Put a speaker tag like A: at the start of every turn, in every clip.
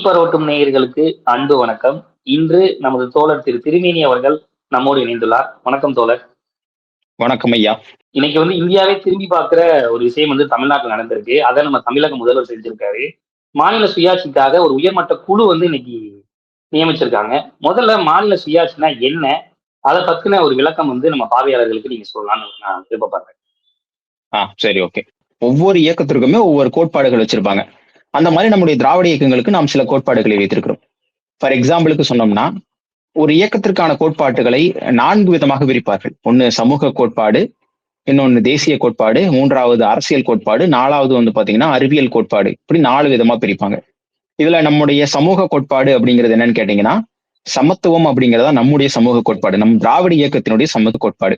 A: தீப்பரவட்டும் நேயர்களுக்கு அன்பு வணக்கம். இன்று நமது தோழர் திரு திருமேனி அவர்கள் நம்மோடு இணைந்துள்ளார். வணக்கம் தோழர்.
B: வணக்கம் ஐயா.
A: இன்னைக்கு வந்து இந்தியாவே திரும்பி பார்க்கிற ஒரு விஷயம் வந்து தமிழ்நாட்டில் நடந்திருக்கு. அதை நம்ம தமிழக முதல்வர் செஞ்சிருக்காரு. மாநில சுயாட்சிக்காக ஒரு உயர்மட்ட குழு வந்து இன்னைக்கு நியமிச்சிருக்காங்க. முதல்ல மாநில சுயாட்சினா என்ன? அதை பத்தின ஒரு விளக்கம் வந்து நம்ம பார்வையாளர்களுக்கு நீங்க சொல்லலாம்னு நான் விருப்பப்படுறேன்.
B: ஆ சரி ஓகே. ஒவ்வொரு இயக்கத்திற்குமே ஒவ்வொரு கோட்பாடுகள் வச்சிருப்பாங்க. அந்த மாதிரி நம்முடைய திராவிட இயக்கங்களுக்கு நாம் சில கோட்பாடுகளை வைத்திருக்கிறோம். ஃபார் எக்ஸாம்பிளுக்கு சொன்னோம்னா ஒரு இயக்கத்திற்கான கோட்பாட்டுகளை நான்கு விதமாக விரிப்பார்கள். ஒன்னு சமூக கோட்பாடு இன்னொன்னு தேசிய கோட்பாடு மூன்றாவது அரசியல் கோட்பாடு நாலாவது வந்து பார்த்தீங்கன்னா அறிவியல் கோட்பாடு. இப்படி நாலு விதமாக பிரிப்பாங்க. இதில் நம்முடைய சமூக கோட்பாடு அப்படிங்கிறது என்னன்னு கேட்டீங்கன்னா சமத்துவம் அப்படிங்கிறதா நம்முடைய சமூக கோட்பாடு நம் திராவிட இயக்கத்தினுடைய சமூக கோட்பாடு.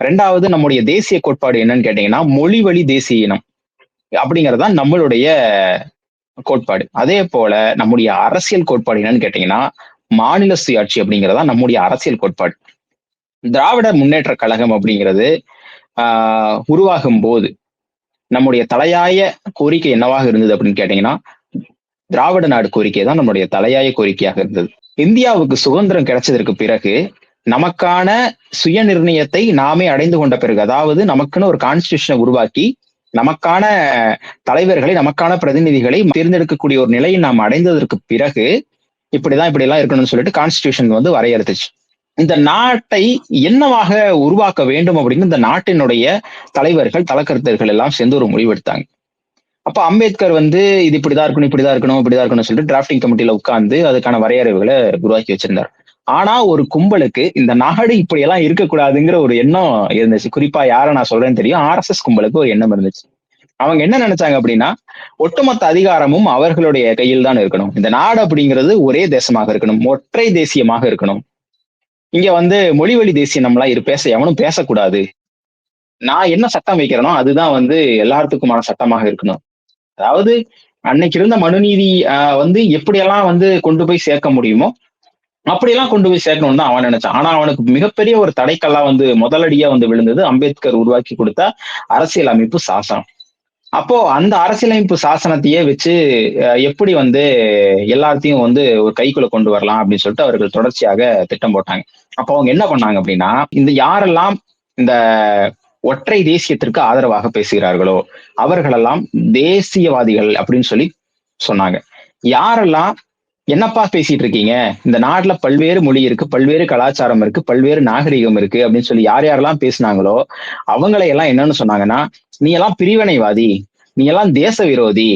B: ரெண்டாவது நம்முடைய தேசிய கோட்பாடு என்னன்னு கேட்டீங்கன்னா மொழி வழி தேசிய இனம். அப்படிங்கிறது தான் நம்மளுடைய கோட்பாடு. அதே போல நம்முடைய அரசியல் கோட்பாடு என்னன்னு கேட்டீங்கன்னா மாநில சுயாட்சி அப்படிங்கிறதா நம்முடைய அரசியல் கோட்பாடு. திராவிட முன்னேற்ற கழகம் அப்படிங்கிறது ஆஹ் உருவாகும் போது நம்முடைய தலையாய கோரிக்கை என்னவாக இருந்தது அப்படின்னு கேட்டீங்கன்னா திராவிட நாடு கோரிக்கை தான் நம்முடைய தலையாய கோரிக்கையாக இருந்தது. இந்தியாவுக்கு சுதந்திரம் கிடைச்சதற்கு பிறகு நமக்கான சுய நிர்ணயத்தை நாமே அடைந்து கொண்ட பிறகு அதாவது நமக்குன்னு ஒரு கான்ஸ்டியூஷனை உருவாக்கி நமக்கான தலைவர்களை நமக்கான பிரதிநிதிகளை தேர்ந்தெடுக்கக்கூடிய ஒரு நிலையை நாம் அடைந்ததற்கு பிறகு இப்படிதான் இப்படி எல்லாம் இருக்கணும்னு சொல்லிட்டு கான்ஸ்டியூஷன் வந்து வரையறுத்துச்சு. இந்த நாட்டை என்னவாக உருவாக்க வேண்டும் அப்படின்னு இந்த நாட்டினுடைய தலைவர்கள் தலைக்கருத்தர்கள் எல்லாம் சேர்ந்து ஒரு முடிவெடுத்தாங்க அப்ப அம்பேத்கர் வந்து இது இப்படிதான் இருக்கணும் இப்படிதான் இருக்கணும் இப்படிதான் இருக்கணும்னு சொல்லிட்டு டிராப்டிங் கமிட்டியில உட்கார்ந்து அதுக்கான வரையறைவுகளை உருவாக்கி வச்சிருந்தார். ஆனா ஒரு கும்பலுக்கு இந்த நாடு இப்படி எல்லாம் இருக்கக்கூடாதுங்கிற ஒரு எண்ணம் இருந்துச்சு. குறிப்பா யார நான் சொல்றேன்னு தெரியும்? ஆர் எஸ் எஸ் கும்பலுக்கு ஒரு எண்ணம் இருந்துச்சு. அவங்க என்ன நினைச்சாங்க அப்படின்னா ஒட்டுமொத்த அதிகாரமும் அவர்களுடைய கையில் தான் இருக்கணும். இந்த நாடு அப்படிங்கிறது ஒரே தேசமாக இருக்கணும். ஒற்றை தேசியமாக இருக்கணும். இங்க வந்து மொழிவழி தேசியம் நம்மளா இரு பேச எவனும் பேசக்கூடாது. நான் என்ன சட்டம் வைக்கிறேனோ அதுதான் வந்து எல்லாத்துக்குமான சட்டமாக இருக்கணும். அதாவது அன்னைக்கு இருந்த மனுநீதி வந்து எப்படியெல்லாம் வந்து கொண்டு போய் சேர்க்க முடியுமோ அப்படியெல்லாம் கொண்டு போய் சேர்க்கணும்னு தான் அவன் நினைச்சான். ஆனா அவனுக்கு மிகப்பெரிய ஒரு தடைக்கெல்லாம் வந்து முதலடியா வந்து விழுந்தது. அம்பேத்கர் உருவாக்கி கொடுத்த அரசியல் அமைப்பு சாசனம். அப்போ அந்த அரசியலமைப்பு சாசனத்தையே வச்சு எப்படி வந்து எல்லாத்தையும் வந்து ஒரு கைக்குள்ள கொண்டு வரலாம் அப்படின்னு சொல்லிட்டு அவர்கள் தொடர்ச்சியாக திட்டம் போட்டாங்க. அப்போ அவங்க என்ன பண்ணாங்க அப்படின்னா இந்த யாரெல்லாம் இந்த ஒற்றை தேசியத்திற்கு ஆதரவாக பேசுகிறார்களோ அவர்களெல்லாம் தேசியவாதிகள் அப்படின்னு சொல்லி சொன்னாங்க. யாரெல்லாம் என்னப்பா பேசிட்டு இருக்கீங்க? இந்த நாட்டுல பல்வேறு மொழி இருக்கு பல்வேறு கலாச்சாரம் இருக்கு பல்வேறு நாகரிகம் இருக்கு அப்படின்னு சொல்லி யார் யாரெல்லாம் பேசினாங்களோ அவங்களை எல்லாம் என்னன்னு சொன்னாங்கன்னா நீ எல்லாம் பிரிவினைவாதி நீ எல்லாம் தேச விரோதி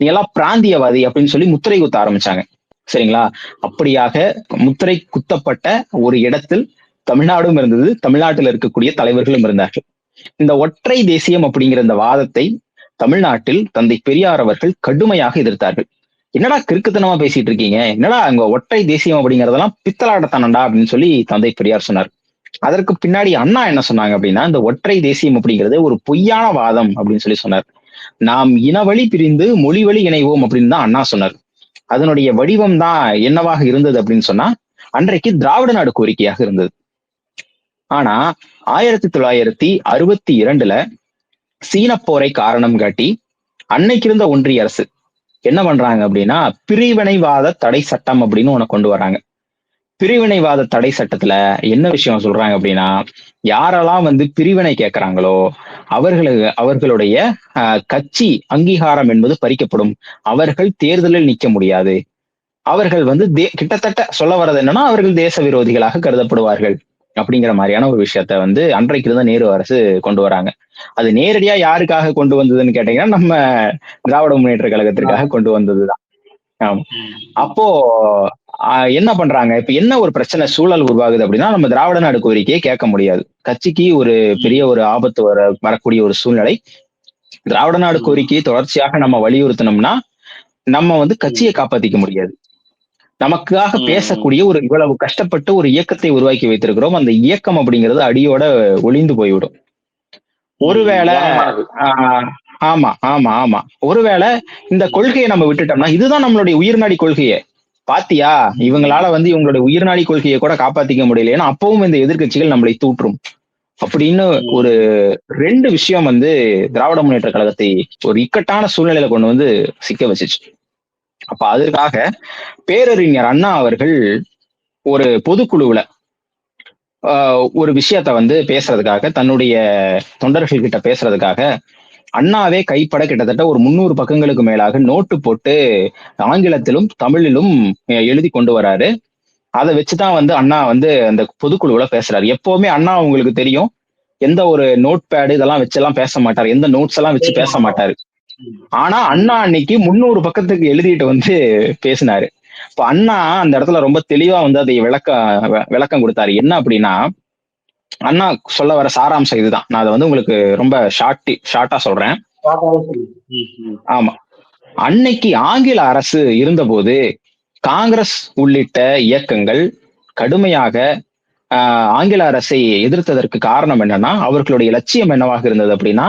B: நீ எல்லாம் பிராந்தியவாதி அப்படின்னு சொல்லி முத்திரை குத்த ஆரம்பிச்சாங்க. சரிங்களா? அப்படியாக முத்திரை குத்தப்பட்ட ஒரு இடத்தில் தமிழ்நாடும் இருந்தது தமிழ்நாட்டில் இருக்கக்கூடிய தலைவர்களும் இருந்தார்கள். இந்த ஒற்றை தேசியம் அப்படிங்கிற இந்த வாதத்தை தமிழ்நாட்டில் தந்தை பெரியார் அவர்கள் கடுமையாக எதிர்த்தார்கள். என்னடா கிறுக்குத்தனமா பேசிட்டு இருக்கீங்க? என்னடா அங்க ஒற்றை தேசியம் அப்படிங்கறதெல்லாம் பித்தலாடத்தனண்டா அப்படின்னு சொல்லி தந்தை பெரியார் சொன்னார். அதற்கு பின்னாடி அண்ணா என்ன சொன்னாங்க அப்படின்னா இந்த ஒற்றை தேசியம் அப்படிங்கிறது ஒரு பொய்யான வாதம் அப்படின்னு சொல்லி சொன்னார். நாம் இனவழி பிரிந்து மொழி வழி இணைவோம் அப்படின்னு தான் அண்ணா சொன்னார். அதனுடைய வடிவம் தான் என்னவாக இருந்தது அப்படின்னு சொன்னா அன்றைக்கு திராவிட நாடு கோரிக்கையாக இருந்தது. ஆனா ஆயிரத்தி தொள்ளாயிரத்தி அறுபத்தி இரண்டுல சீன போரை காரணம் காட்டி அன்னைக்கு இருந்த ஒன்றிய அரசு என்ன பண்றாங்க அப்படின்னா பிரிவினைவாத தடை சட்டம் அப்படின்னு உனக்கு கொண்டு வராங்க பிரிவினைவாத தடை சட்டத்துல என்ன விஷயம் சொல்றாங்க அப்படின்னா யாரெல்லாம் வந்து பிரிவினை கேட்கிறாங்களோ அவர்களுக்கு அவர்களுடைய கட்சி அங்கீகாரம் என்பது பறிக்கப்படும். அவர்கள் தேர்தலில் நிற்க முடியாது. அவர்கள் வந்து தே கிட்டத்தட்ட சொல்ல வர்றது என்னன்னா அவர்கள் தேச விரோதிகளாக கருதப்படுவார்கள். அப்படிங்கிற மாதிரியான ஒரு விஷயத்த வந்து அன்றைக்கு இருந்த நேரு அரசு கொண்டு வராங்க. அது நேரடியா யாருக்காக கொண்டு வந்ததுன்னு கேட்டீங்கன்னா நம்ம திராவிட முன்னேற்ற கழகத்திற்காக கொண்டு வந்ததுதான். அப்போ என்ன பண்றாங்க? இப்ப என்ன ஒரு பிரச்சனை சூழல் உருவாகுது அப்படின்னா நம்ம திராவிட நாடு கோரிக்கையை கேட்க முடியாது. கட்சிக்கு ஒரு பெரிய ஒரு ஆபத்து வர வரக்கூடிய ஒரு சூழ்நிலை. திராவிட நாடு கோரிக்கையை தொடர்ச்சியாக நம்ம வலியுறுத்தினோம்னா நம்ம வந்து கட்சியை காப்பாத்திக்க முடியாது. நமக்காக பேசக்கூடிய ஒரு இவ்வளவு கஷ்டப்பட்டு ஒரு இயக்கத்தை உருவாக்கி வைத்திருக்கிறோம். அந்த இயக்கம் அப்படிங்கிறது அடியோட ஒளிந்து போய்விடும். ஒருவேளை ஆமா ஆமா ஆமா. ஒருவேளை இந்த கொள்கையை நம்ம விட்டுட்டோம்னா இதுதான் நம்மளுடைய உயிர்நாடி கொள்கையை. பாத்தியா? இவங்களால வந்து இவங்களுடைய உயிர்நாடி கொள்கையை கூட காப்பாத்திக்க முடியல ஏன்னா அப்பவும் இந்த எதிர்கட்சிகள் நம்மளை தூற்றும். அப்படின்னு ஒரு ரெண்டு விஷயம் வந்து திராவிட முன்னேற்ற கழகத்தை ஒரு இக்கட்டான சூழ்நிலையில கொண்டு வந்து சிக்க வச்சுச்சு. அப்ப அதற்காக பேரறிஞர் அண்ணா அவர்கள் ஒரு பொதுக்குழுவுல ஆஹ், ஒரு விஷயத்த வந்து பேசுறதுக்காக தன்னுடைய தொண்டர்கள் கிட்ட பேசுறதுக்காக அண்ணாவே கைப்பட கிட்டத்தட்ட ஒரு முந்நூறு பக்கங்களுக்கு மேலாக நோட்டு போட்டு ஆங்கிலத்திலும் தமிழிலும் எழுதி கொண்டு வராரு. அதை வச்சுதான் வந்து அண்ணா வந்து அந்த பொதுக்குழுவுல பேசுறாரு. எப்பவுமே அண்ணா உங்களுக்கு தெரியும். எந்த ஒரு நோட் பேடு இதெல்லாம் வச்சு எல்லாம் பேச மாட்டாரு. எந்த நோட்ஸ் எல்லாம் வச்சு பேச மாட்டாரு. ஆனா அண்ணா அன்னைக்கு முந்நூறு பக்கத்துக்கு எழுதிட்டு வந்து பேசினாரு. இப்ப அண்ணா அந்த இடத்துல ரொம்ப தெளிவா வந்து அதை விளக்க விளக்கம் கொடுத்தாரு. என்ன அப்படின்னா அண்ணா சொல்ல வர சாராம்சம் இதுதான். நான் அதை வந்து உங்களுக்கு ரொம்ப ஷார்ட் ஷார்ட்டா சொல்றேன். ஆமா. அன்னைக்கு ஆங்கில அரசு இருந்தபோது காங்கிரஸ் உள்ளிட்ட இயக்கங்கள் கடுமையாக ஆஹ், ஆங்கில அரசை எதிர்த்ததற்கு காரணம் என்னன்னா அவர்களுடைய லட்சியம் என்னவாக இருந்தது அப்படின்னா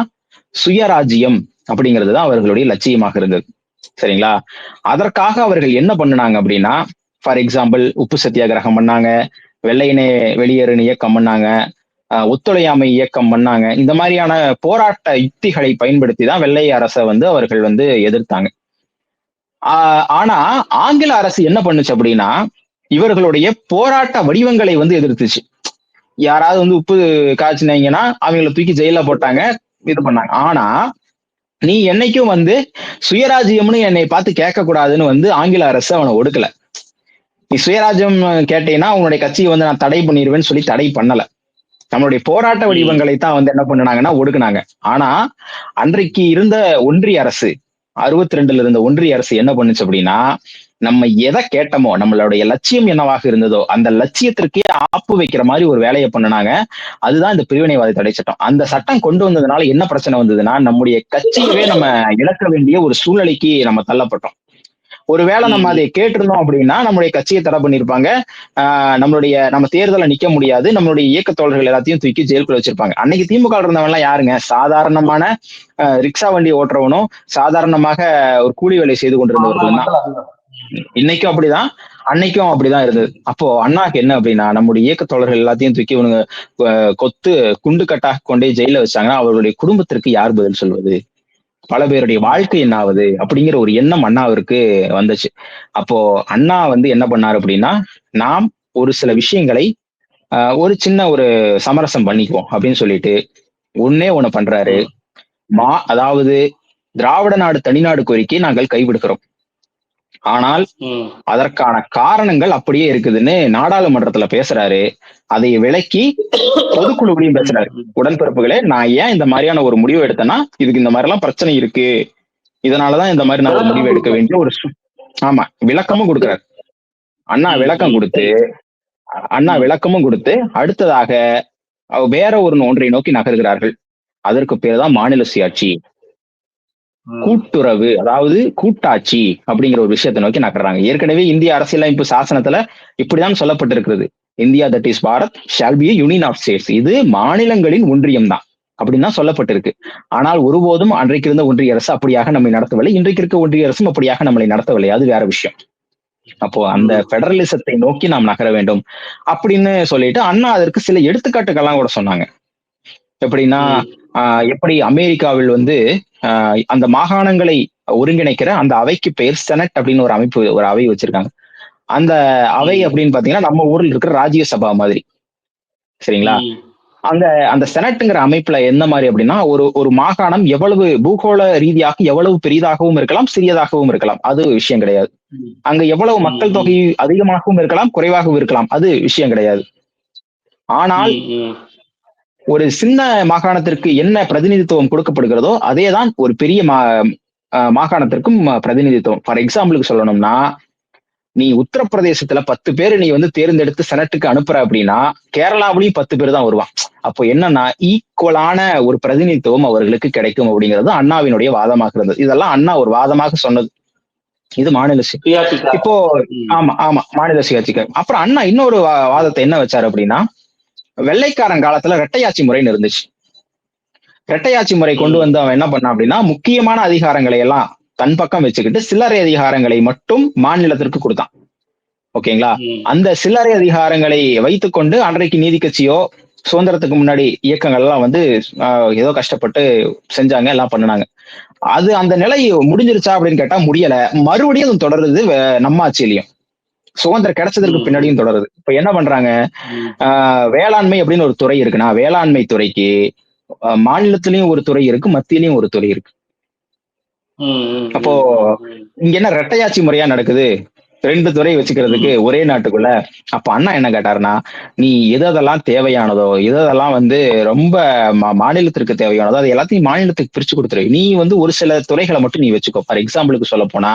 B: சுயராஜ்யம் அப்படிங்கிறது தான் அவர்களுடைய லட்சியமாக இருந்தது. சரிங்களா? அதற்காக அவர்கள் என்ன பண்ணுனாங்க அப்படின்னா ஃபார் எக்ஸாம்பிள் உப்பு சத்தியாகிரகம் பண்ணாங்க வெள்ளையினை வெளியேறுன்னு இயக்கம் பண்ணாங்க ஆஹ், ஒத்துழையாமை இயக்கம் பண்ணாங்க. இந்த மாதிரியான போராட்ட யுக்திகளை பயன்படுத்தி தான் வெள்ளை அரசை வந்து அவர்கள் வந்து எதிர்த்தாங்க. ஆஹ் ஆனா ஆங்கில அரசு என்ன பண்ணுச்சு அப்படின்னா இவர்களுடைய போராட்ட வடிவங்களை வந்து எதிர்த்துச்சு. யாராவது வந்து உப்பு காய்ச்சினாங்கன்னா அவங்கள தூக்கி ஜெயில போட்டாங்க இது பண்ணாங்க. ஆனா நீ என்னைக்கும் வந்து சுயராஜ்யம்னு என்னை பார்த்து கேட்க கூடாதுன்னு வந்து ஆங்கில அரசு அவனை ஒடுக்கல. நீ சுயராஜ்யம் கேட்டீங்கன்னா உன்னுடைய கட்சியை வந்து நான் தடை பண்ணிடுவேன்னு சொல்லி தடை பண்ணல. நம்மளுடைய போராட்ட வடிவங்களை தான் வந்து என்ன பண்ணுனாங்கன்னா ஒடுக்குனாங்க. ஆனா அன்றைக்கு இருந்த ஒன்றிய அரசு அறுபத்தி ரெண்டுல இருந்த ஒன்றிய அரசு என்ன பண்ணுச்சு அப்படின்னா நம்ம எதை கேட்டோமோ நம்மளுடைய லட்சியம் என்னவாக இருந்ததோ அந்த லட்சியத்திற்கே ஆப்பு வைக்கிற மாதிரி ஒரு வேலையை பண்ணுனாங்க. அதுதான் இந்த பிரிவினைவாத தடை சட்டம். அந்த சட்டம் கொண்டு வந்ததுனால என்ன பிரச்சனை வந்ததுன்னா நம்முடைய கட்சியவே நம்ம இழக்க வேண்டிய ஒரு சூழ்நிலைக்கு நம்ம தள்ளப்பட்டோம். ஒருவேளை நம்ம அதை கேட்டிருந்தோம் அப்படின்னா நம்மளுடைய கட்சியை தடை பண்ணிருப்பாங்க ஆஹ் நம்மளுடைய நம்ம தேர்தலை நிக்க முடியாது. நம்மளுடைய இயக்க தோழர்கள் எல்லாத்தையும் தூக்கி ஜெயிலுக்குள்ள வச்சிருப்பாங்க. அன்னைக்கு திமுக இருந்தவங்க எல்லாம் யாருங்க? சாதாரணமான ரிக்ஷா வண்டி ஓட்டுறவனும் சாதாரணமாக ஒரு கூலி வேலை செய்து கொண்டிருந்தவர்களும் தான். இன்னைக்கும் அப்படிதான். அன்னைக்கும் அப்படிதான் இருந்தது. அப்போ அண்ணாக்கு என்ன அப்படின்னா நம்முடைய இயக்க தோழர்கள் எல்லாத்தையும் தூக்கி இவனுங்க கொத்து குண்டு கட்டாக கொண்டே ஜெயில வச்சாங்கன்னா அவர்களுடைய குடும்பத்திற்கு யார் பதில் சொல்வது? பல பேருடைய வாழ்க்கை என்ன ஆகுது அப்படிங்கிற ஒரு எண்ணம் அண்ணாவிற்கு வந்துச்சு. அப்போ அண்ணா வந்து என்ன பண்ணாரு அப்படின்னா நாம் ஒரு சில விஷயங்களை ஆஹ், ஒரு சின்ன ஒரு சமரசம் பண்ணிக்குவோம் அப்படின்னு சொல்லிட்டு ஒன்னே ஒண்ணு பண்றாரு. மா அதாவது திராவிட நாடு தனிநாடு கோரிக்கை நாங்கள் கைவிடுக்கிறோம் ஆனால் அதற்கான காரணங்கள் அப்படியே இருக்குதுன்னு நாடாளுமன்றத்துல பேசுறாரு. அதை விளக்கி பொதுக்குழுவிலையும் பேசுறாரு. உடன்பிறப்புகளே நான் ஏன் இந்த மாதிரியான ஒரு முடிவு எடுத்தேன்னா இதுக்கு இந்த மாதிரி எல்லாம் பிரச்சனை இருக்கு. இதனாலதான் இந்த மாதிரி நான் ஒரு முடிவு எடுக்க வேண்டிய ஒரு ஆமா விளக்கமும் கொடுக்கிறார். அண்ணா விளக்கம் கொடுத்து அண்ணா விளக்கமும் கொடுத்து அடுத்ததாக வேற ஒரு ஒன்றை நோக்கி நகர்கிறார்கள். அதற்கு பேர் தான் மாநில சுயாட்சி. கூட்டுறவு அதாவது கூட்டாட்சி அப்படிங்கிற ஒரு விஷயத்தை நோக்கி நகர்றாங்க. ஏற்கனவே இந்திய அரசியலமைப்பு சாசனத்துல இப்படிதான் சொல்லப்பட்டிருக்கிறது. India that is Bharat shall be union of states இது மாநிலங்களின் ஒன்றியம் தான் அப்படின்னு தான் சொல்லப்பட்டிருக்கு. ஆனால் ஒருபோதும் அன்றைக்கு இருந்த ஒன்றிய அரசு அப்படியாக நம்மை நடத்தவில்லை. இன்றைக்கு இருக்க ஒன்றிய அரசும் அப்படியாக நம்மளை நடத்தவில்லை. அது வேற விஷயம். அப்போ அந்த பெடரலிசத்தை நோக்கி நாம் நகர வேண்டும் அப்படின்னு சொல்லிட்டு அண்ணா அதற்கு சில எடுத்துக்காட்டுகள்லாம் கூட சொன்னாங்க. எப்படின்னா எப்படி அமெரிக்காவில் வந்து அந்த மாகாணங்களை ஒருங்கிணைக்கிற அந்த அவைக்கு பெயர் செனட் அப்படின்னு ஒரு அமைப்பு ஒரு அவை வச்சிருக்காங்க. அந்த அவை அப்படின்னு பாத்தீங்கன்னா நம்ம ஊர்ல இருக்கிற ராஜ்யசபா மாதிரி. சரிங்களா? அந்த அந்த செனட்டுங்கிற அமைப்புல எந்த மாதிரி அப்படின்னா ஒரு ஒரு மாகாணம் எவ்வளவு பூகோள ரீதியாக எவ்வளவு பெரிதாகவும் இருக்கலாம் சிறியதாகவும் இருக்கலாம். அது விஷயம் கிடையாது. அங்க எவ்வளவு மக்கள் தொகை அதிகமாகவும் இருக்கலாம் குறைவாகவும் இருக்கலாம். அது விஷயம் கிடையாது. ஆனால் ஒரு சின்ன மாகாணத்திற்கு என்ன பிரதிநிதித்துவம் கொடுக்கப்படுகிறதோ அதே தான் ஒரு பெரிய மா மாகாணத்திற்கும் பிரதிநிதித்துவம். ஃபார் எக்ஸாம்பிளுக்கு சொல்லணும்னா நீ உத்தரப்பிரதேசத்துல பத்து பேர் நீ வந்து தேர்ந்தெடுத்து செனட்டுக்கு அனுப்புற அப்படின்னா கேரளாவிலையும் பத்து பேர் தான் வருவான் அப்போ என்னன்னா ஈக்குவலான ஒரு பிரதிநிதித்துவம் அவர்களுக்கு கிடைக்கும் அப்படிங்கிறது அண்ணாவினுடைய வாதமாக இருந்தது. இதெல்லாம் அண்ணா ஒரு வாதமாக சொன்னது. இது மாநில இப்போ ஆமா ஆமா மாநில சுயாட்சிக்கு அப்புறம் அண்ணா இன்னொரு வாதத்தை என்ன வச்சாரு அப்படின்னா வெள்ளைக்காரன் காலத்துல ரெட்டையாட்சி முறைன்னு இருந்துச்சு. ரெட்டையாட்சி முறை கொண்டு வந்து அவன் என்ன பண்ணான் அப்படின்னா முக்கியமான அதிகாரங்களை எல்லாம் தன் பக்கம் வச்சுக்கிட்டு சில்லறை அதிகாரங்களை மட்டும் மாநிலத்திற்கு கொடுத்தான். ஓகேங்களா? அந்த சில்லறை அதிகாரங்களை வைத்துக்கொண்டு அன்றைக்கு நீதி கட்சியோ சுதந்திரத்துக்கு முன்னாடி இயக்கங்கள் எல்லாம் வந்து ஏதோ கஷ்டப்பட்டு செஞ்சாங்க எல்லாம் பண்ணுனாங்க. அது அந்த நிலை முடிஞ்சிருச்சா அப்படின்னு கேட்டா முடியல. மறுபடியும் அது தொடருது நம்ம ஆட்சியிலையும். சுதந்திரம் கிடைச்சதற்கு. பின்னாடியும் தொடருது. இப்ப என்ன பண்றாங்க? வேளாண்மை அப்படின்னு ஒரு துறை இருக்குன்னா வேளாண்மை துறைக்கு மாநிலத்திலயும் ஒரு துறை இருக்கு மத்தியிலயும் ஒரு துறை இருக்கு. அப்போ இங்க என்ன ரெட்டையாட்சி முறையா நடக்குது? ரெண்டு துறை வச்சுக்கிறதுக்கு ஒரே நாட்டுக்குள்ள. அப்ப அண்ணா என்ன கேட்டாருன்னா நீ எது அதெல்லாம் தேவையானதோ எது அதெல்லாம் வந்து ரொம்ப மா- மாநிலத்திற்கு தேவையானதோ அது எல்லாத்தையும் மாநிலத்துக்கு பிரிச்சு கொடுத்துரு. நீ வந்து ஒரு சில துறைகளை மட்டும் நீ வச்சுக்கோ. ஃபார் எக்ஸாம்பிளுக்கு சொல்ல போனா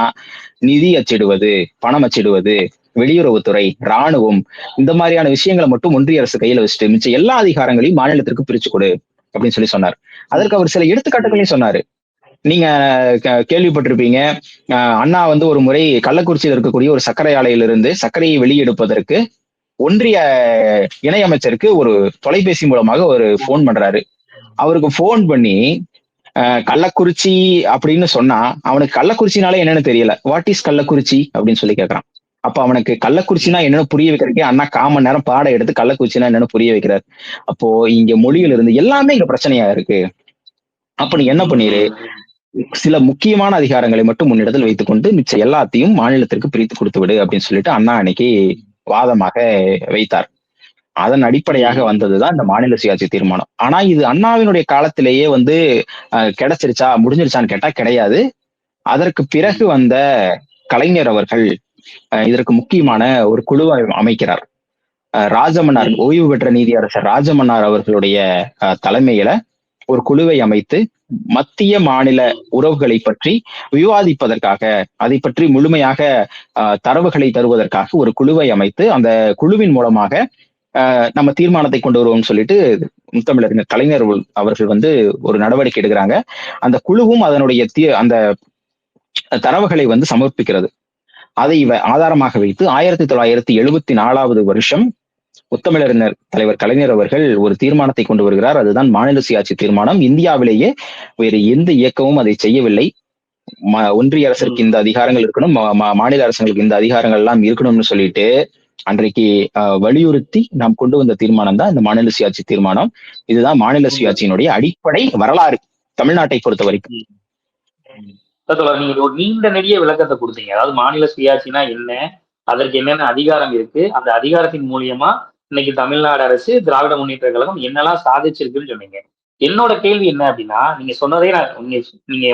B: நிதி அச்சிடுவது பணம் அச்சிடுவது வெளியுறவுத்துறை ராணுவம் இந்த மாதிரியான விஷயங்களை மட்டும் ஒன்றிய அரசு கையில வச்சுட்டு மிச்ச எல்லா அதிகாரங்களையும் மாநிலத்திற்கு பிரிச்சு கொடு அப்படின்னு சொல்லி சொன்னார். அதற்கு அவர் சில எடுத்துக்காட்டுகளையும் சொன்னாரு. நீங்க கே- கேள்விப்பட்டிருப்பீங்க. அண்ணா வந்து ஒரு முறை கள்ளக்குறிச்சியில் இருக்கக்கூடிய ஒரு சர்க்கரை ஆலையிலிருந்து சர்க்கரையை வெளியெடுப்பதற்கு ஒன்றிய இணையமைச்சருக்கு ஒரு தொலைபேசி மூலமாக ஒரு போன் பண்றாரு. அவருக்கு போன் பண்ணி ஆஹ் கள்ளக்குறிச்சி அப்படின்னு சொன்னா அவனுக்கு கள்ளக்குறிச்சினாலே என்னன்னு தெரியல. What is Kallakurichi? அப்படின்னு சொல்லி கேக்குறான். அப்ப அவனுக்கு கள்ளக்குறிச்சினா என்னன்னு புரிய வைக்கிறதுக்கே அண்ணா காமன் நேரம் பாடம் எடுத்து கள்ளக்குறிச்சினா என்னன்னு புரிய வைக்கிறார். அப்போ இங்க மொழியில இருந்து எல்லாமே இங்க பிரச்சனையா இருக்கு. அப்ப நீ என்ன பண்ணிரு? சில முக்கியமான அதிகாரங்களை மட்டும் முன்னிடத்தில் வைத்துக்கொண்டு மிச்ச எல்லாத்தையும் மாநிலத்திற்கு பிரித்து கொடுத்து விடு அப்படின்னு சொல்லிட்டு அண்ணா அன்னைக்கு வாதமாக வைத்தார். அதன் அடிப்படையாக வந்ததுதான் இந்த மாநில சுயாட்சி தீர்மானம். ஆனா இது அண்ணாவினுடைய காலத்திலேயே வந்து கிடைச்சிருச்சா? முடிஞ்சிருச்சான்னு கேட்டா கிடையாது. அதற்கு பிறகு வந்த கலைஞர் அவர்கள் இதற்கு முக்கியமான ஒரு குழுவை அமைக்கிறார். ராஜமன்னார் ஓய்வு பெற்ற நீதியரசர் ராஜமன்னார் அவர்களுடைய அஹ், தலைமையில ஒரு குழுவை அமைத்து மத்திய மாநில உறவுகளை பற்றி விவாதிப்பதற்காக அதை பற்றி முழுமையாக தரவுகளை தருவதற்காக ஒரு குழுவை அமைத்து அந்த குழுவின் மூலமாக நம்ம தீர்மானத்தை கொண்டு வருவோம்னு சொல்லிட்டு முத்தமிழறிஞர் கலைஞர் அவர்கள் வந்து ஒரு நடவடிக்கை எடுக்கிறாங்க. அந்த குழுவும் அதனுடைய தீ- அந்த தரவுகளை வந்து சமர்ப்பிக்கிறது. அதை இவ ஆதாரமாக வைத்து ஆயிரத்தி தொள்ளாயிரத்தி எழுபத்தி நாலாவது வருஷம் முத்தமிழறிஞர் தலைவர் கலைஞர் அவர்கள் ஒரு தீர்மானத்தை கொண்டு வருகிறார். அதுதான் மாநில சுயாட்சி தீர்மானம். இந்தியாவிலேயே வேறு எந்த இயக்கமும் அதை செய்யவில்லை. ம- ஒன்றிய அரசுக்கு இந்த அதிகாரங்கள் இருக்கணும். மாநில அரசுகளுக்கு இந்த அதிகாரங்கள் எல்லாம் இருக்கணும்னு சொல்லிட்டு அன்றைக்கு வலியுறுத்தி நாம் கொண்டு வந்த தீர்மானம் தான் இந்த மாநில சுயாட்சி தீர்மானம். இதுதான் மாநில சுயாட்சியினுடைய அடிப்படை வரலாறு தமிழ்நாட்டை பொறுத்த வரைக்கும்
A: தோழர் நீங்க ஒரு நீண்ட நெடிய விளக்கத்தை கொடுத்தீங்க. அதாவது மாநில சுயாட்சினா என்ன? அதற்கு என்னென்ன அதிகாரம் இருக்கு? அந்த அதிகாரத்தின் மூலியமா இன்னைக்கு தமிழ்நாடு அரசு திராவிட முன்னேற்ற கழகம் என்னெல்லாம் சாதிச்சிருக்குன்னு சொன்னீங்க. என்னோட கேள்வி என்ன அப்படின்னா நீங்க சொன்னதே நான் நீங்க நீங்க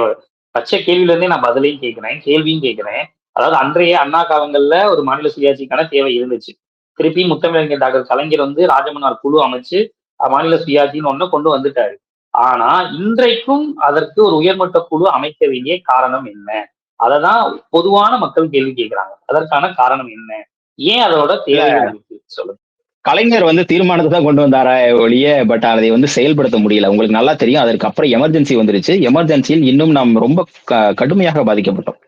A: பச்சை கேள்வியில இருந்தே நான் பதிலையும் கேட்கிறேன் கேள்வியும் கேட்கிறேன். அதாவது அன்றைய அண்ணா காலங்கள்ல ஒரு மாநில சுயாட்சிக்கான தேவை இருந்துச்சு. திருப்பி முத்தமிழறிஞர் டாக்டர் கலைஞர் வந்து ராஜமன்னார் குழு அமைச்சு மாநில சுயாட்சின்னு ஒன்று கொண்டு வந்துட்டாரு. ஆனா இன்றைக்கும் அதற்கு ஒரு உயர்மட்ட குழு அமைக்க வேண்டிய காரணம் என்ன? அததான் பொதுவான மக்கள் கேள்வி கேட்கிறாங்க. அதற்கான காரணம் என்ன? ஏன் அதோட இருக்கு? சொல்லுங்க.
B: கலைஞர் வந்து தீர்மானத்தை தான் கொண்டு வந்தாரா ஒழிய பட் அதை வந்து செயல்படுத்த முடியல. உங்களுக்கு நல்லா தெரியும். அதற்கு அப்புறம் எமர்ஜென்சி வந்துருச்சு எமர்ஜென்சியில் இன்னும் நாம் ரொம்ப க- கடுமையாக பாதிக்கப்பட்டோம்.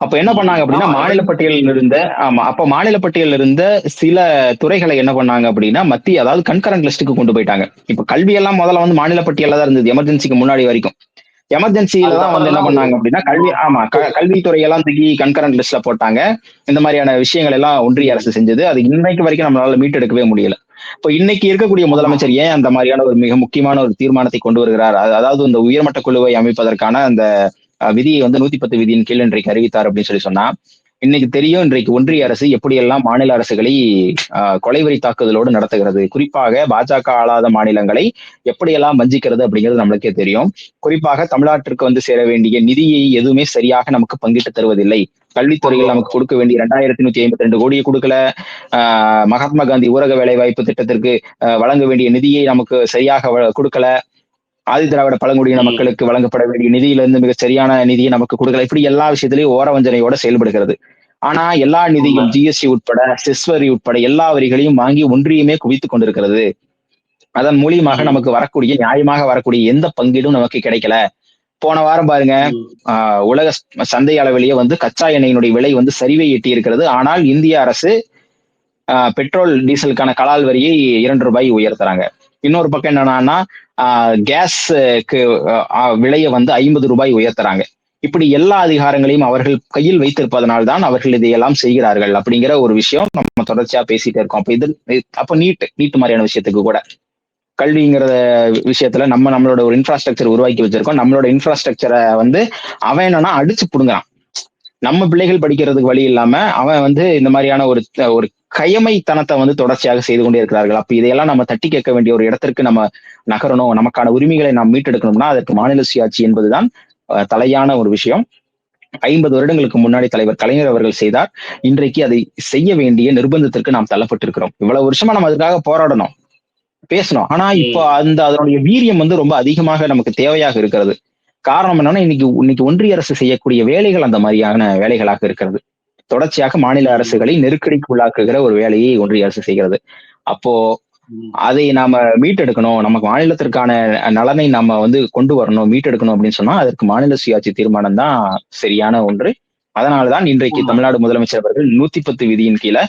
B: அப்ப என்ன பண்ணாங்க அப்படின்னா. மாநில பட்டியலில் இருந்த ஆமா அப்ப மாநில பட்டியலில் இருந்த சில துறைகளை என்ன பண்ணாங்க அப்படின்னா மத்திய அதாவது கண்கரண்ட் லிஸ்ட்டுக்கு கொண்டு போயிட்டாங்க. இப்ப கல்வியெல்லாம் முதல்ல வந்து மாநில பட்டியல்ல தான் இருந்தது எமர்ஜென்சிக்கு முன்னாடி வரைக்கும். எமர்ஜென்சியில தான் வந்து என்ன பண்ணாங்க அப்படின்னா கல்வி ஆமா. கல்வித்துறை எல்லாம் தூக்கி கண்கரண்ட் லிஸ்ட்ல போட்டாங்க. இந்த மாதிரியான விஷயங்கள் எல்லாம் ஒன்றிய அரசு செஞ்சது. அது இன்னைக்கு வரைக்கும் நம்மளால மீட்டெடுக்கவே முடியல. இப்போ இன்னைக்கு இருக்கக்கூடிய முதலமைச்சர் ஏன் அந்த மாதிரியான ஒரு மிக முக்கியமான ஒரு தீர்மானத்தை கொண்டு வருகிறார்? அது- அதாவது இந்த உயர்மட்ட குழுவை அமைப்பதற்கான அந்த விதியை வந்து நூத்தி பத்து விதியின் கீழ் இன்றைக்கு அறிவித்தார் அப்படின்னு சொல்லி சொன்னா இன்னைக்கு தெரியும் இன்றைக்கு ஒன்றிய அரசு எப்படியெல்லாம் மாநில அரசுகளை கொலைவரி தாக்குதலோடு நடத்துகிறது. குறிப்பாக பாஜக ஆளாத மாநிலங்களை எப்படியெல்லாம் வஞ்சிக்கிறது அப்படிங்கிறது நம்மளுக்கே தெரியும். குறிப்பாக தமிழ்நாட்டிற்கு வந்து சேர வேண்டிய நிதியை எதுவுமே சரியாக நமக்கு பங்கிட்டு தருவதில்லை. கல்வித்துறையில் நமக்கு கொடுக்க வேண்டிய ரெண்டாயிரத்தி நூத்தி ஐம்பத்தி ரெண்டு கோடியை கொடுக்கல. ஆஹ் மகாத்மா காந்தி ஊரக வேலைவாய்ப்பு திட்டத்திற்கு வழங்க வேண்டிய நிதியை நமக்கு சரியாக கொடுக்கல. ஆதி திராவிட பழங்குடியின. மக்களுக்கு வழங்கப்பட வேண்டிய நிதியிலிருந்து மிக சரியான நிதியை நமக்கு கொடுக்கல. இப்படி எல்லா விஷயத்திலையும் ஓர வஞ்சனையோட செயல்படுகிறது. ஆனா எல்லா நிதியும். ஜிஎஸ்டி உட்பட செஸ் வரி உட்பட எல்லா வரிகளையும் வாங்கி ஒன்றியமே குவித்துக் கொண்டிருக்கிறது. அதன் மூலியமாக. நமக்கு வரக்கூடிய நியாயமாக வரக்கூடிய எந்த பங்கீடும் நமக்கு கிடைக்கல. போன வாரம் பாருங்க உலக சந்தை அளவிலேயே வந்து கச்சா எண்ணெயினுடைய விலை வந்து சரிவை எட்டி இருக்கிறது ஆனால் இந்திய அரசு பெட்ரோல் டீசலுக்கான கலால் வரியை இரண்டு ரூபாய் உயர்த்துறாங்க. இன்னொரு பக்கம் என்னன்னா கேஸ்க்கு விலையை வந்து ஐம்பது ரூபாய் உயர்த்துறாங்க. இப்படி எல்லா அதிகாரங்களையும் அவர்கள் கையில் வைத்திருப்பதனால் தான் அவர்கள் இதையெல்லாம் செய்கிறார்கள் அப்படிங்கிற ஒரு விஷயம் நம்ம தொடர்ச்சியா பேசிட்டே இருக்கோம். அப்ப இது அப்ப நீட் நீட் மாதிரியான விஷயத்துக்கு கூட. கல்விங்கிற விஷயத்துல நம்ம நம்மளோட ஒரு இன்ஃப்ராஸ்ட்ரக்சர் உருவாக்கி வச்சிருக்கோம். நம்மளோட இன்ஃப்ராஸ்ட்ரக்சரை வந்து அவன் என்னன்னா அடிச்சு புடுங்குறான். நம்ம பிள்ளைகள் படிக்கிறதுக்கு வழி இல்லாம அவன் வந்து இந்த மாதிரியான ஒரு ஒரு கையமைத்தனத்தை வந்து தொடர்ச்சியாக செய்து கொண்டே இருக்கிறார்கள். அப்ப இதையெல்லாம் நம்ம தட்டி கேட்க வேண்டிய ஒரு இடத்திற்கு நம்ம நகரணும். நமக்கான உரிமைகளை நாம் மீட்டெடுக்கணும்னா அதற்கு மாநில சுயாட்சி என்பதுதான் தலையான ஒரு விஷயம். ஐம்பது வருடங்களுக்கு முன்னாடி தலைவர் கலைஞர் அவர்கள் செய்தார். இன்றைக்கு அதை செய்ய வேண்டிய நிர்பந்தத்திற்கு நாம் தள்ளப்பட்டிருக்கிறோம். இவ்வளவு வருஷமா நம்ம அதுக்காக போராடணும் பேசணும். ஆனா இப்போ அந்த அதனுடைய வீரியம் வந்து ரொம்ப அதிகமாக நமக்கு தேவையாக இருக்கிறது. காரணம் என்னன்னா இன்னைக்கு இன்னைக்கு ஒன்றிய அரசு செய்யக்கூடிய வேலைகள் அந்த மாதிரியான வேலைகளாக இருக்கிறது. தொடர்ச்சியாக மாநில அரசுகளை நெருக்கடிக்கு உள்ளாக்குகிற ஒரு வேலையை ஒன்றிய அரசு செய்கிறது. அப்போ அதை நாம மீட்டெடுக்கணும் நமக்கு மாநிலத்திற்கான நலனை நம்ம வந்து கொண்டு வரணும் மீட்டெடுக்கணும் அப்படின்னு சொன்னா அதற்கு மாநில சுயாட்சி தீர்மானம் தான் சரியான ஒன்று. அதனாலதான் இன்றைக்கு தமிழ்நாடு முதலமைச்சர் அவர்கள் நூத்தி பத்து விதியின் கீழே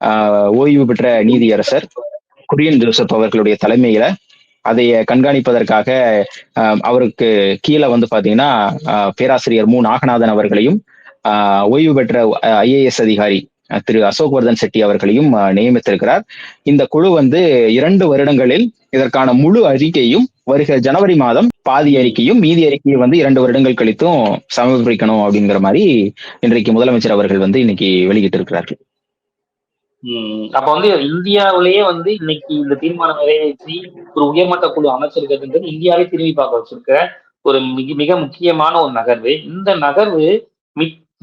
B: ஆஹ் ஓய்வு பெற்ற நீதியரசர் குரியன் ஜோசப் அவர்களுடைய தலைமையில அதை கண்காணிப்பதற்காக அவருக்கு கீழே வந்து பாத்தீங்கன்னா பேராசிரியர் மு. நாகநாதன் அவர்களையும் ஓய்வு பெற்ற ஐஏஎஸ் அதிகாரி திரு அசோக் வர்தன் செட்டி அவர்களையும் நியமித்திருக்கிறார். இந்த குழு வந்து இரண்டு வருடங்களில் இதற்கான முழு அறிக்கையும் வருகிற ஜனவரி மாதம் பாதி அறிக்கையும் மீதி அறிக்கையும் வந்து இரண்டு வருடங்கள் கழித்தும் சமர்ப்பிக்கணும் அப்படிங்கிற மாதிரி இன்றைக்கு முதலமைச்சர் அவர்கள் வந்து இன்னைக்கு வெளியிட்டிருக்கிறார்கள்.
A: அப்ப வந்து இந்தியாவிலேயே வந்து இன்னைக்கு இந்த தீர்மானம் நிறைவேற்றி ஒரு உயர்மட்ட குழு அமைச்சிருக்கிறதுன்றது இந்தியாவே திரும்பி பார்க்க வச்சிருக்க ஒரு மிக மிக முக்கியமான ஒரு நகர்வு. இந்த நகர்வு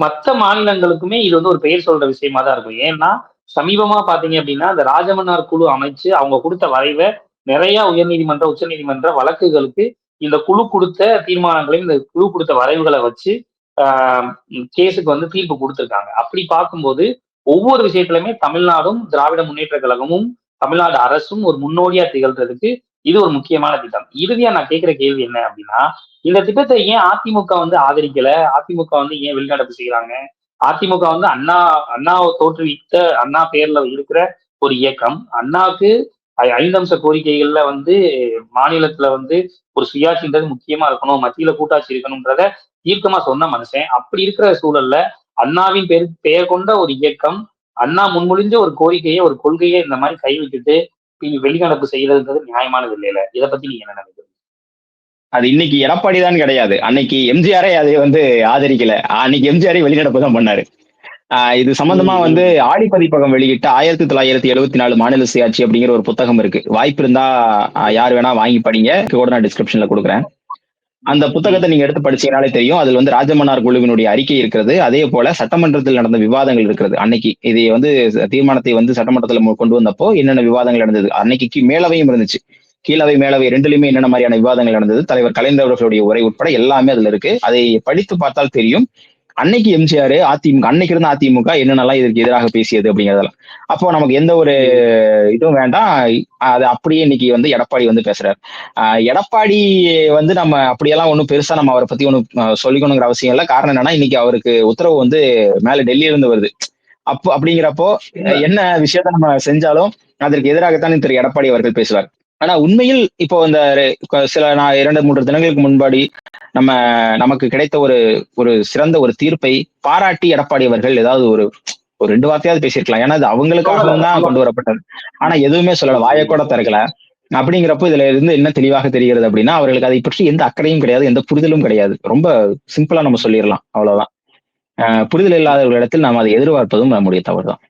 A: மற்ற மாநிலங்களுக்குமே இது வந்து ஒரு பெயர் சொல்ற விஷயமா தான் இருக்கும். ஏன்னா சமீபமா பாத்தீங்க அப்படின்னா இந்த ராஜமன்னார் குழு அமைச்சு அவங்க கொடுத்த வரைவை நிறைய உயர்நீதிமன்ற உச்ச நீதிமன்ற வழக்குகளுக்கு இந்த குழு கொடுத்த தீர்மானங்களையும் இந்த குழு கொடுத்த வரைவுகளை வச்சு கேஸுக்கு வந்து தீர்ப்பு கொடுத்துருக்காங்க. அப்படி பார்க்கும்போது ஒவ்வொரு விஷயத்திலுமே தமிழ்நாடும் திராவிட முன்னேற்ற கழகமும் தமிழ்நாடு அரசும் ஒரு முன்னோடியா திகழ்றதுக்கு இது ஒரு முக்கியமான திட்டம். இறுதியா நான் கேட்கிற கேள்வி என்ன அப்படின்னா இந்த திட்டத்தை ஏன் அதிமுக வந்து ஆதரிக்கல? அதிமுக வந்து ஏன் வெளிநடப்பு செய்யறாங்க? அதிமுக வந்து அண்ணா அண்ணாவை தோற்றுவித்த அண்ணா பேர்ல இருக்கிற ஒரு இயக்கம். அண்ணாவுக்கு ஐந்தம்ச கோரிக்கைகள்ல வந்து மாநிலத்துல வந்து ஒரு சுயாட்சின்றது முக்கியமா இருக்கணும் மத்தியில கூட்டாட்சி இருக்கணும்ன்றத தீர்க்கமா சொன்ன மனுஷன். அப்படி இருக்கிற சூழல்ல அண்ணாவின் பெயர் பெயர் கொண்ட ஒரு இயக்கம் அண்ணா முன்மொழிஞ்ச ஒரு கோரிக்கையை ஒரு கொள்கையை இந்த மாதிரி கைவிட்டுட்டு வெளிநடப்பு செய்யறதுன்றது நியாயமானது இல்லையில இதை பத்தி நீங்க என்ன நினைக்கிறீங்க?
B: அது இன்னைக்கு எடப்பாடி தான் கிடையாது. அன்னைக்கு எம்ஜிஆரே அதை வந்து ஆதரிக்கல. அன்னைக்கு எம்ஜிஆரே வெளிநடப்பு தான் பண்ணாரு. இது சம்பந்தமா வந்து ஆடி பதிப்பகம் வெளியிட்ட ஆயிரத்தி தொள்ளாயிரத்தி எழுபத்தி நாலு மாநில சுயாட்சி அப்படிங்கிற ஒரு புத்தகம் இருக்கு. வாய்ப்பு இருந்தா யார் வேணா வாங்கி படிங்க. கூட நான் டிஸ்கிரிப்ஷன்ல கொடுக்குறேன். அந்த புத்தகத்தை நீங்க எடுத்து படிச்சீங்கனாலே தெரியும். அதுல வந்து ராஜமன்னார் குழுவினுடைய அறிக்கை இருக்கிறது. அதே போல சட்டமன்றத்தில் நடந்த விவாதங்கள் இருக்கிறது. அன்னைக்கு இதை வந்து தீர்மானத்தை வந்து சட்டமன்றத்தில் கொண்டு வந்தப்போ என்னென்ன விவாதங்கள் நடந்தது? அன்னைக்கு மேலவையும் இருந்துச்சு. கீழவை மேலவை ரெண்டுலயுமே என்னென்ன மாதிரியான விவாதங்கள் நடந்தது? தலைவர் கலைஞர் அவர்களுடைய உரை உட்பட எல்லாமே அதுல இருக்கு. அதை படித்து பார்த்தால் தெரியும். அன்னைக்கு எம்ஜிஆர் அதிமுக அன்னைக்கு இருந்த அதிமுக என்னென்னலாம் இதற்கு எதிராக பேசியது அப்படிங்கிறதெல்லாம். அப்போ நமக்கு எந்த ஒரு இதுவும் வேண்டாம். அது அப்படியே இன்னைக்கு வந்து எடப்பாடி வந்து பேசுறாரு. எடப்பாடி வந்து நம்ம அப்படியெல்லாம் ஒன்றும் பெருசா நம்ம அவரை பத்தி ஒன்றும் சொல்லிக்கணுங்கிற அவசியம் இல்லை. காரணம் என்னன்னா இன்னைக்கு அவருக்கு உத்தரவு வந்து மேல டெல்லியில இருந்து வருது. அப்போ அப்படிங்கிறப்போ என்ன விஷயத்த நம்ம செஞ்சாலும் அதற்கு எதிராகத்தான் திரு எடப்பாடி அவர்கள் பேசுவார். ஆனா உண்மையில் இப்போ இந்த சில நான் இரண்டு மூன்று தினங்களுக்கு முன்பாடி நம்ம நமக்கு கிடைத்த ஒரு ஒரு சிறந்த ஒரு தீர்ப்பை பாராட்டி எடப்பாடி அவர்கள் ஏதாவது ஒரு ஒரு ரெண்டு வார்த்தையாவது பேசியிருக்கலாம். ஏன்னா அது அவங்களுக்காகவும் தான் கொண்டு வரப்பட்டது ஆனா எதுவுமே சொல்லல. வாயை கூட திறக்கல. அப்படிங்கிறப்போ இதுல இருந்து என்ன தெளிவாக தெரிகிறது அப்படின்னா அவர்களுக்கு அதை பற்றி எந்த அக்கறையும் கிடையாது எந்த புரிதலும் கிடையாது. ரொம்ப சிம்பிளா நம்ம சொல்லிடலாம். அவ்வளவுதான். புரிதல் இல்லாதவர்களிடத்தில் நாம் அதை எதிர்பார்ப்பதும் நம்முடைய தவறு தான்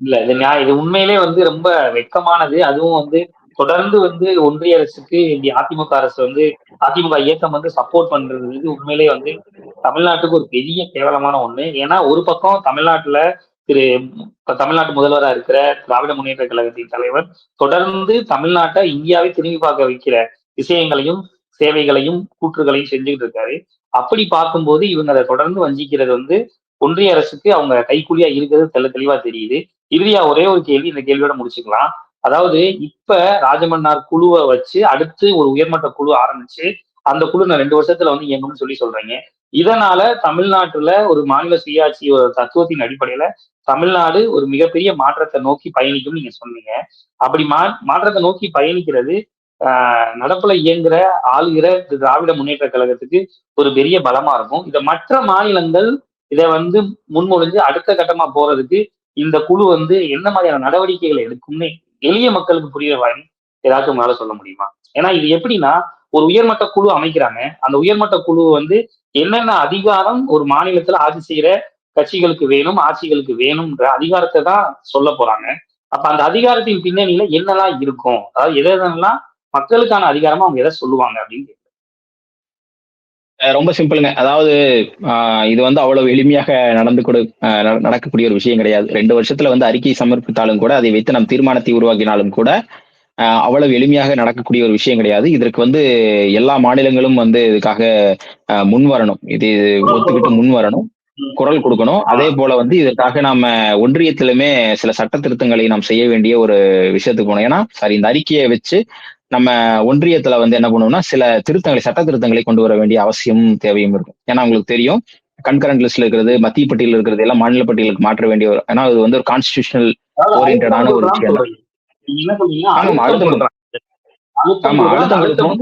A: இல்ல இது இது உண்மையிலே வந்து ரொம்ப வெக்கமானது அதுவும் வந்து தொடர்ந்து வந்து ஒன்றிய அரசுக்கு இங்க அதிமுக அரசு வந்து அதிமுக இயக்கம் வந்து சப்போர்ட் பண்றது இது உண்மையிலேயே வந்து தமிழ்நாட்டுக்கு ஒரு பெரிய கேவலமான ஒண்ணு. ஏன்னா ஒரு பக்கம் தமிழ்நாட்டுல திரு தமிழ்நாட்டு முதல்வராக இருக்கிற திராவிட முன்னேற்ற கழகத்தின் தலைவர் தொடர்ந்து தமிழ்நாட்டை இந்தியாவை திரும்பி பார்க்க வைக்கிற விஷயங்களையும் சேவைகளையும் கூற்றுகளையும் செஞ்சுக்கிட்டு இருக்காரு. அப்படி பார்க்கும்போது இவங்க அதை தொடர்ந்து வஞ்சிக்கிறது வந்து ஒன்றிய அரசுக்கு அவங்க கைக்குழியா இருக்கிறது தெல்ல தெளிவா தெரியுது. இறுதியா ஒரே ஒரு கேள்வி இந்த கேள்வியோட முடிச்சுக்கலாம். அதாவது இப்ப ராஜமன்னார் குழுவை வச்சு அடுத்து ஒரு உயர்மட்ட குழு ஆரம்பிச்சு அந்த குழு நான் ரெண்டு வருஷத்துல வந்து இயங்கும்னு சொல்லி சொல்றீங்க. இதனால தமிழ்நாட்டுல ஒரு மாநில சுயாட்சி ஒரு தத்துவத்தின் அடிப்படையில தமிழ்நாடு ஒரு மிகப்பெரிய மாற்றத்தை நோக்கி பயணிக்கும் நீங்க சொன்னீங்க. அப்படி மா மாற்றத்தை நோக்கி பயணிக்கிறது ஆஹ் நடப்புல இயங்குற ஆளுகிற திராவிட முன்னேற்ற கழகத்துக்கு ஒரு பெரிய பலமா இருக்கும். இதை மற்ற மாநிலங்கள் இதை வந்து முன்மொழிஞ்சு அடுத்த கட்டமா போறதுக்கு இந்த குழு வந்து என்ன மாதிரியான நடவடிக்கைகளை எடுக்கும்னு எளிய மக்களுக்கு புரியுற மாதிரி ஏதாச்சும் உங்களால சொல்ல முடியுமா? ஏன்னா இது எப்படின்னா ஒரு உயர்மட்ட குழு அமைக்கிறாங்க. அந்த உயர்மட்ட குழு வந்து என்னென்ன அதிகாரம் ஒரு மாநிலத்துல ஆட்சி செய்யற கட்சிகளுக்கு வேணும் ஆட்சிகளுக்கு வேணும்ன்ற அதிகாரத்தை தான் சொல்ல போறாங்க. அப்ப அந்த அதிகாரத்தின் பின்னணியில என்னெல்லாம் இருக்கும்? அதாவது எதெல்லாம் மக்களுக்கான அதிகாரமா அவங்க எதை சொல்லுவாங்க அப்படின்னு
B: ரொம்ப சிம்பிளுங்க. அதாவது ஆஹ் இது வந்து அவ்வளவு எளிமையாக நடந்து கொடு நடக்கக்கூடிய ஒரு விஷயம் கிடையாது. ரெண்டு வருஷத்துல வந்து அறிக்கை சமர்ப்பித்தாலும் கூட அதை வைத்து நம் தீர்மானத்தை உருவாக்கினாலும் கூட அவ்வளவு எளிமையாக நடக்கக்கூடிய ஒரு விஷயம் கிடையாது. இதற்கு வந்து எல்லா மாநிலங்களும் வந்து இதுக்காக ஆஹ் முன் வரணும். இது ஒத்துக்கிட்டு முன் வரணும். குரல் கொடுக்கணும். அதே போல வந்து இதற்காக நாம ஒன்றியத்திலுமே சில சட்ட திருத்தங்களை நாம் செய்ய வேண்டிய ஒரு விஷயத்துக்கு போனோம். ஏன்னா சாரி இந்த அறிக்கையை வச்சு நம்ம ஒன்றியத்துல வந்து என்ன பண்ணுவோம்னா சில திருத்தங்களை சட்ட திருத்தங்களை கொண்டு வர வேண்டிய அவசியமும் தேவையும் இருக்கும். ஏன்னா உங்களுக்கு தெரியும் கன்கரண்ட் லிஸ்ட்ல இருக்கிறது மத்திய பட்டியல் இருக்கிறது எல்லாம் மாநில பட்டியலுக்கு மாற்ற வேண்டிய ஒரு ஏன்னா அது வந்து ஒரு கான்ஸ்டியூஷனல் Oriented-ஆன ஒரு விஷயம்.
A: அழுத்தம்
B: ஆமா. அழுத்தம்
A: அழுத்தம்.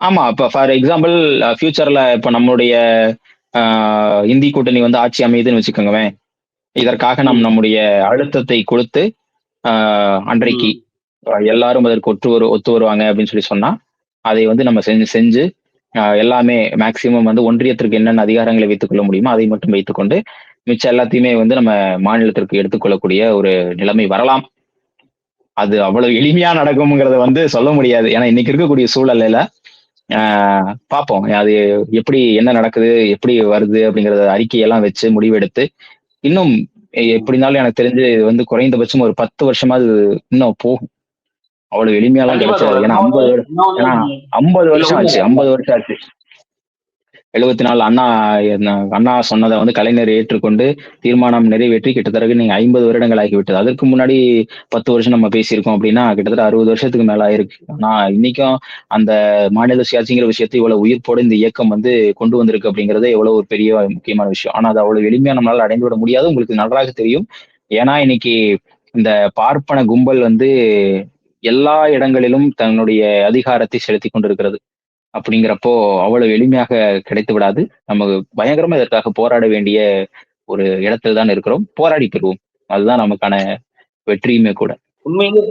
B: ஆமா இப்ப ஃபார் எக்ஸாம்பிள் ஃபியூச்சர்ல இப்ப நம்மளுடைய இந்தி கூட்டணி வந்து ஆட்சி அமையுதுன்னு வச்சுக்கோங்களேன். இதற்காக நாம். நம்முடைய அழுத்தத்தை கொடுத்து அன்றைக்கு எல்லாரும் அதற்கு ஒற்று வரு ஒத்து வருவாங்க அப்படின்னு சொல்லி சொன்னா அதை வந்து நம்ம செஞ்சு செஞ்சு எல்லாமே மேக்சிமம் வந்து ஒன்றியத்திற்கு என்னென்ன அதிகாரங்களை வைத்துக் கொள்ள முடியுமோ அதை மட்டும் வைத்துக்கொண்டு மிச்சம் எல்லாத்தையுமே வந்து நம்ம மாநிலத்திற்கு எடுத்துக்கொள்ளக்கூடிய ஒரு நிலைமை வரலாம். அது அவ்வளவு எளிமையா நடக்கும்ங்கிறத வந்து சொல்ல முடியாது. ஏன்னா இன்னைக்கு இருக்கக்கூடிய சூழல்ல ஆஹ் பார்ப்போம். அது எப்படி என்ன நடக்குது எப்படி வருது அப்படிங்கறத அறிக்கையெல்லாம் வச்சு முடிவெடுத்து இன்னும் எப்படி இருந்தாலும் எனக்கு தெரிஞ்சு இது வந்து குறைந்தபட்சம் ஒரு பத்து வருஷமா அது இன்னும் போகும். அவ்வளவு எளிமையாலாம் கிடைச்சாது. ஏன்னா ஐம்பது ஏன்னா ஐம்பது வருஷம். ஆச்சு. ஐம்பது வருஷம் ஆச்சு. எழுபத்தி நாலு அண்ணா அண்ணா சொன்னதை வந்து கலைஞர் ஏற்றுக்கொண்டு தீர்மானம் நிறைவேற்றி கிட்டத்தட்ட நீங்க ஐம்பது வருடங்கள் ஆகிவிட்டது. அதற்கு முன்னாடி பத்து வருஷம் நம்ம பேசியிருக்கோம் அப்படின்னா கிட்டத்தட்ட அறுபது வருஷத்துக்கு மேல ஆயிருக்கு. ஆனா இன்னைக்கும் அந்த மாநில சுயாட்சிங்கிற விஷயத்தை இவ்வளவு உயிர்ப்போடு இந்த இயக்கம் வந்து கொண்டு வந்திருக்கு அப்படிங்கறது எவ்வளவு ஒரு பெரிய முக்கியமான விஷயம். ஆனா அது அவ்வளவு எளிமையா நம்மளால அடைந்து விட முடியாது. உங்களுக்கு நன்றாக தெரியும். ஏன்னா இன்னைக்கு இந்த பார்ப்பன கும்பல் வந்து எல்லா இடங்களிலும் தன்னுடைய அதிகாரத்தை செலுத்தி கொண்டிருக்கிறது. அப்படிங்கிறப்போ அவ்வளவு எளிமையாக கிடைத்து விடாது. நம்ம பயங்கரமா இதற்காக போராட வேண்டிய ஒரு இடத்துல தான் இருக்கிறோம். போராடி பெறுவோம். அதுதான் நமக்கான வெற்றியுமே கூட.
A: உண்மையிலே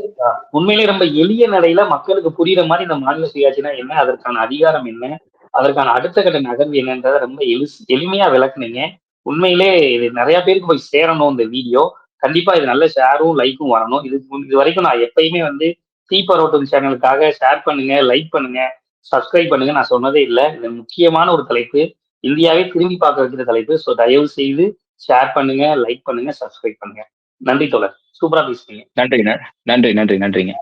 A: உண்மையிலே ரொம்ப எளிய நடையில மக்களுக்கு புரியுற மாதிரி இந்த மாநில சுயாட்சினா என்ன? அதற்கான அதிகாரம் என்ன? அதற்கான அடுத்த கட்ட நகர்வு என்னன்றத ரொம்ப எளி எளிமையா விளக்குனீங்க. உண்மையிலே இது நிறைய பேருக்கு போய் சேரணும் இந்த வீடியோ. கண்டிப்பா இது நல்ல ஷேரும் லைக்கும் வரணும். இது இது வரைக்கும் நான் எப்பயுமே வந்து தீபரோட்டம் சேனலுக்காக ஷேர் பண்ணுங்க லைக் பண்ணுங்க சப்ஸ்கிரைப் பண்ணுங்க. நான் சொன்னதே இல்லை. இது முக்கியமான ஒரு தலைப்பு. இந்தியாவே திரும்பி பார்க்க வைக்கிற தலைப்பு. ஸோ தயவு செய்து ஷேர் பண்ணுங்க லைக் பண்ணுங்க சப்ஸ்கிரைப் பண்ணுங்க. நன்றி தோழர். சூப்பரா பேசுறீங்க
B: நன்றிங்க. நன்றி நன்றி நன்றிங்க.